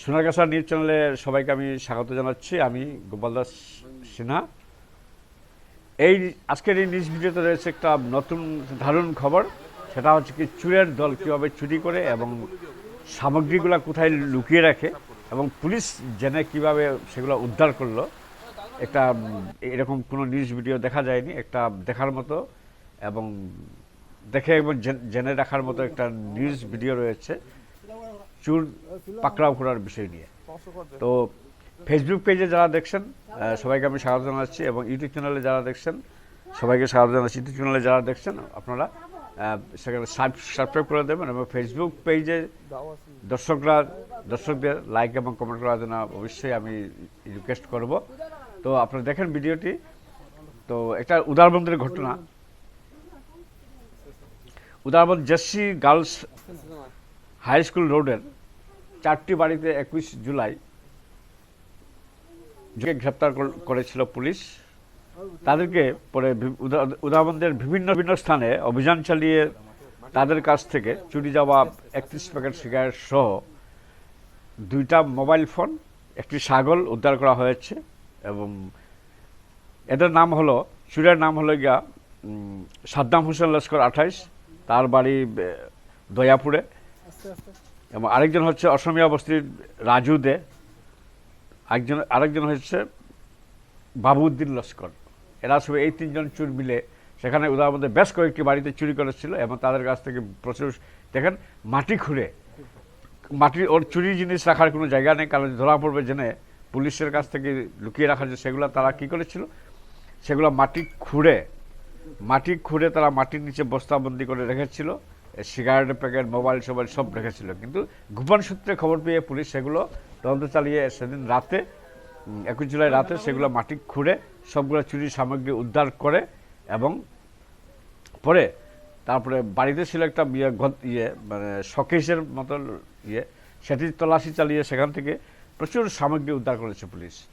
সোনারগাছা news চ্যানেলে সবাইকে আমি স্বাগত জানাচ্ছি। আমি গোপাল দাস সিনহা। এই আজকের এই নিউজ ভিডিওতে রয়েছে একটা নতুন দারুণ খবর। সেটা হচ্ছে কি চুরের দল কীভাবে চুরি করে এবং সামগ্রীগুলো কোথায় লুকিয়ে রাখে এবং পুলিশ জেনে কীভাবে সেগুলো উদ্ধার করল। একটা, এরকম কোনো নিউজ ভিডিও দেখা যায়নি, একটা দেখার মতো এবং দেখে এবং জেনে রাখার মতো একটা নিউজ ভিডিও রয়েছে। চুর পাকড়াও করার বিষয় নিয়ে। তো ফেসবুক পেজে যারা দেখছেন সবাইকে আমি স্বাগত জানাচ্ছি এবং ইউটিউব চ্যানেলে যারা দেখছেন, সবাইকে স্বাগত জানাচ্ছি। ইউটিউব চ্যানেলে যারা দেখছেন, আপনারা সেখানে সাবস্ক্রাইব করে দেবেন এবং ফেসবুক পেজে দর্শকরা, দর্শকদের লাইক এবং কমেন্ট করার জন্য অবশ্যই আমি রিকোয়েস্ট করব। তো আপনারা দেখেন ভিডিওটি। তো একটা উদারবন্দের ঘটনা। Udarbond JC girls high school রোডের চারটি বাড়িতে একুশ জুলাই গ্রেপ্তার করেছিল পুলিশ। তাদেরকে পরে উদাহরণদের বিভিন্ন বিভিন্ন স্থানে অভিযান চালিয়ে তাদের কাছ থেকে চুরি যাওয়া একত্রিশ প্যাকেট সিগারেট সহ দুইটা মোবাইল ফোন, একটি ছাগল উদ্ধার করা হয়েছে এবং এদের নাম হলো, চুরের নাম হলো গিয়া সাদ্দাম হোসেন লস্কর আঠাইশ, তার বাড়ি দয়াপুরে। এবং আরেকজন হচ্ছে অসমীয়া বস্তির রাজু দে। একজন আরেকজন হচ্ছে বাবুদ্দিন লস্কর। এরা সব এই তিনজন চুর মিলে সেখানে উদাহরণ বেশ কয়েকটি বাড়িতে চুরি করেছিল এবং তাদের কাছ থেকে প্রচুর দেখেন, মাটি খুঁড়ে। মাটি ওর চুরি জিনিস রাখার কোনো জায়গা নেই, কারণ ধরা পড়বে জেনে পুলিশের কাছ থেকে লুকিয়ে রাখার যে সেগুলো তারা কি করেছিল? সেগুলো মাটি খুঁড়ে মাটি খুঁড়ে তারা মাটির নিচে বস্তাবন্দি করে রেখেছিল। সিগারেটের প্যাকেট, মোবাইল, সোবাইল সব রেখেছিল। কিন্তু গোপন সূত্রে খবর পেয়ে পুলিশ সেগুলো তদন্ত চালিয়ে সেদিন রাতে একুশ জুলাই রাতে সেগুলো মাটি খুঁড়ে সবগুলো চুরির সামগ্রী উদ্ধার করে এবং পরে তারপরে বাড়িতে ছিল একটা ইয়ে ইয়ে মানে শকেশের মতো ইয়ে সেটি তল্লাশি চালিয়ে সেখান থেকে প্রচুর সামগ্রী উদ্ধার করেছে পুলিশ।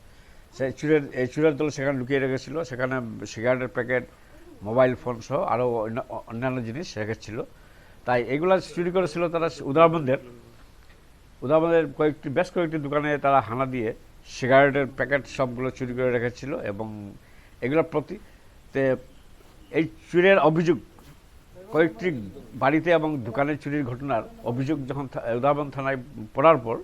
সেই চুরের, এই চুরের দল সেখানে লুকিয়ে রেখেছিল। সেখানে সিগারেটের প্যাকেট, মোবাইল ফোন সহ আরও অন্য- অন্যান্য জিনিস রেখেছিল। তাই এগুলা চুরি করেছিল তারা উদাহরণদের উদাহরণের কয়েকটি, বেশ কয়েকটি দোকানে তারা হানা দিয়ে সিগারেটের প্যাকেট সবগুলো চুরি করে রেখেছিল এবং এগুলোর প্রতি এই চুরের অভিযোগ, কয়েকটি বাড়িতে এবং দোকানে চুরির ঘটনার অভিযোগ যখন উদাহরণ থানায় পড়ার পর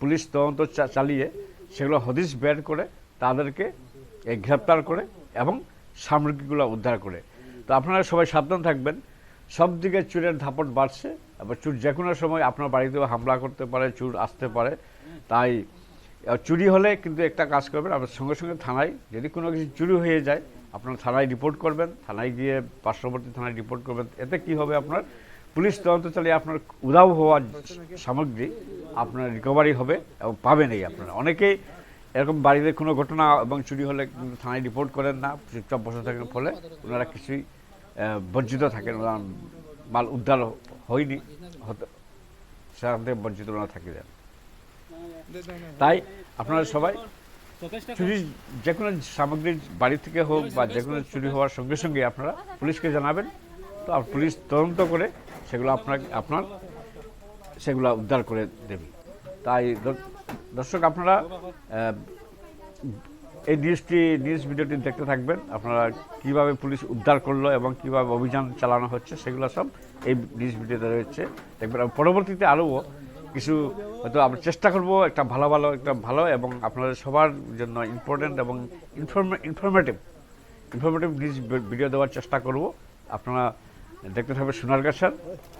পুলিশ তদন্ত চালিয়ে সেগুলো হদিস বের করে তাদেরকে গ্রেপ্তার করে এবং সামগ্রীগুলো উদ্ধার করে। তো আপনারা সবাই সাবধান থাকবেন। সব দিকে চুরের ধাপট বাড়ছে, এবার চুর যে কোনো সময় আপনার বাড়িতেও হামলা করতে পারে চুর আসতে পারে। তাই চুরি হলে কিন্তু একটা কাজ করবেন আপনার সঙ্গে সঙ্গে থানায় যদি কোনো কিছু চুরি হয়ে যায়, আপনার থানায় রিপোর্ট করবেন, থানায় গিয়ে পার্শ্ববর্তী থানায় রিপোর্ট করবেন। এতে কি হবে আপনার? পুলিশ তদন্ত চালিয়ে আপনার উধাও হওয়া সামগ্রী আপনার রিকভারি হবে এবং পাবেন এই আপনারা। অনেকেই এরকম বাড়িতে কোনো ঘটনা এবং চুরি হলে থানায় রিপোর্ট করেন না, চুপচাপ বসে থাকেন, ফলে ওনারা কিছুই বঞ্চিত থাকেন মাল উদ্ধার হয়নি সেখান থেকে বঞ্চিত ওনারা থাকি যান তাই আপনারা সবাই চুরি যে কোনো সামগ্রী বাড়ি থেকে হোক বা যে কোনো চুরি হওয়ার সঙ্গে সঙ্গে আপনারা পুলিশকে জানাবেন। তো পুলিশ তদন্ত করে সেগুলো আপনার আপনার সেগুলো উদ্ধার করে দেবে। তাই দর্শক আপনারা এই নিউজটি, নিউজ ভিডিওটি দেখতে থাকবেন। আপনারা কীভাবে পুলিশ উদ্ধার করল এবং কীভাবে অভিযান চালানো হচ্ছে, সেগুলো সব এই নিউজ ভিডিওতে রয়েছে। দেখবেন পরবর্তীতে আরও কিছু হয়তো আমরা চেষ্টা করব একটা ভালো ভালো, একটা ভালো এবং আপনাদের সবার জন্য ইম্পর্টেন্ট এবং ইনফরমেটিভ ইনফরমেটিভ নিউজ ভিডিও দেওয়ার চেষ্টা করব। আপনারা দেখতে থাকবেন সোনারগাছার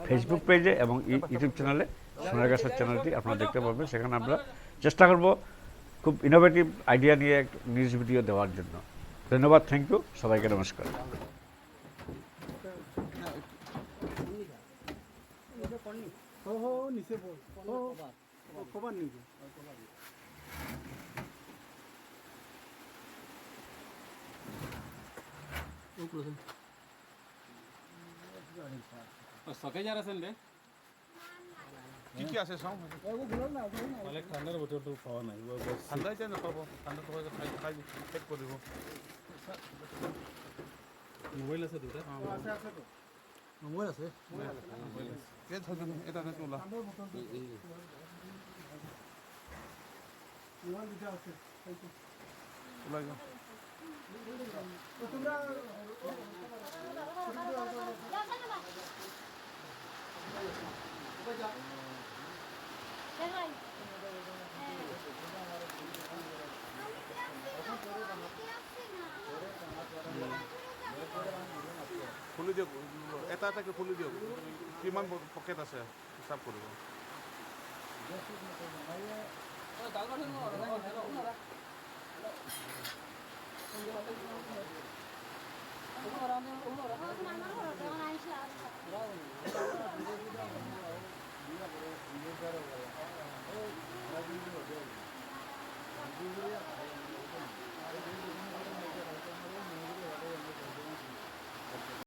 ফেসবুক পেজে এবং ইউ- ইউটিউব চ্যানেলে সোনারগাছার চ্যানেলটি আপনারা দেখতে পাবেন। সেখানে আমরা চেষ্টা করব খুব ইনোভেটিভ আইডিয়া নিয়ে নিউজ ভিডিও দেওয়ার জন্য। ধন্যবাদ থ্যাংক ইউ সবাইকে নমস্কার। সকে যারা কি কি আছে চাওঁ? মানে ঠাণ্ডাৰ বতৰটো পোৱা নাই ঠাণ্ডা এতিয়া নাপাব ঠাণ্ডাটো হয় খাই খাই শেষ কৰিব মোবাইল আছে দুটা? আছে আছে তো। মোবাইল আছে? থাকোঁ এটা আছে ওলাই যাও তোমরা খুলি দিয়ক এটা এটাকে খুলি দিয়ক। কিমান পকেট আছে হিচাপ কৰিব।